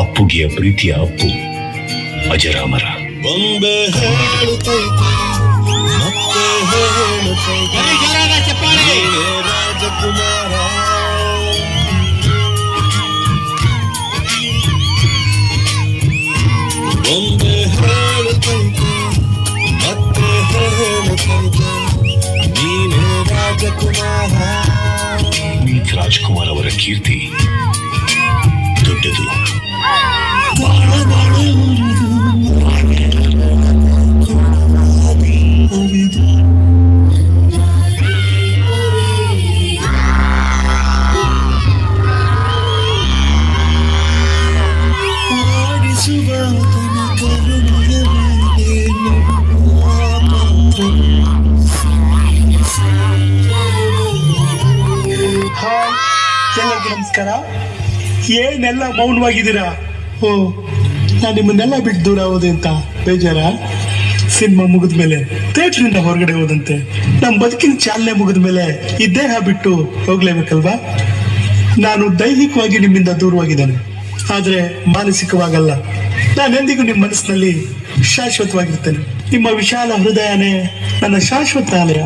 ಅಪ್ಪುಗೆಯ ಪ್ರೀತಿಯ ಅಪ್ಪು. ಅಜರಾಮರ. ಬೊಂಬೆ ಹೇಳುತ್ತೈತೆ ಮತ್ತೆ ಹೇಳುತ್ತೈತೆ ರಾಜಕುಮಾರ. ಬೊಂಬೆ ಹೇಳುತ್ತೈತೆ ಮತ್ತೆ ಹೇಳುತ್ತೈತೆ ನೀನೇ ರಾಜಕುಮಾರ. ರಾಜ್ಕುಮಾರ್ ಅವರ ಕೀರ್ತಿ. ನಮಸ್ಕಾರ. ಏನೆಲ್ಲ ಮೌನವಾಗಿದ್ದೀರಾ? ಓ ನಾನು ನಿಮ್ಮನ್ನೆಲ್ಲ ಬಿಟ್ಟು ದೂರ ಹೋದೆ ಅಂತ ಬೇಜಾರ? ಸಿನಿಮಾ ಮುಗಿದ ಮೇಲೆ ಥಿಯೇಟ್ರಿಂದ ಹೊರಗಡೆ ಹೋದಂತೆ ನಮ್ಮ ಬದುಕಿನ ಚಾಲನೆ ಮುಗಿದ ಮೇಲೆ ಈ ದೇಹ ಬಿಟ್ಟು ಹೋಗ್ಲೇಬೇಕಲ್ವಾ? ನಾನು ದೈಹಿಕವಾಗಿ ನಿಮ್ಮಿಂದ ದೂರವಾಗಿದ್ದೇನೆ. ಆದರೆ ಮಾನಸಿಕವಾಗಲ್ಲ. ನಾನೆಂದಿಗೂ ನಿಮ್ಮ ಮನಸ್ಸಿನಲ್ಲಿ ಶಾಶ್ವತವಾಗಿರ್ತೇನೆ ನಿಮ್ಮ ವಿಶಾಲ ಹೃದಯನೇ ನನ್ನ ಶಾಶ್ವತ ಆಲಯ.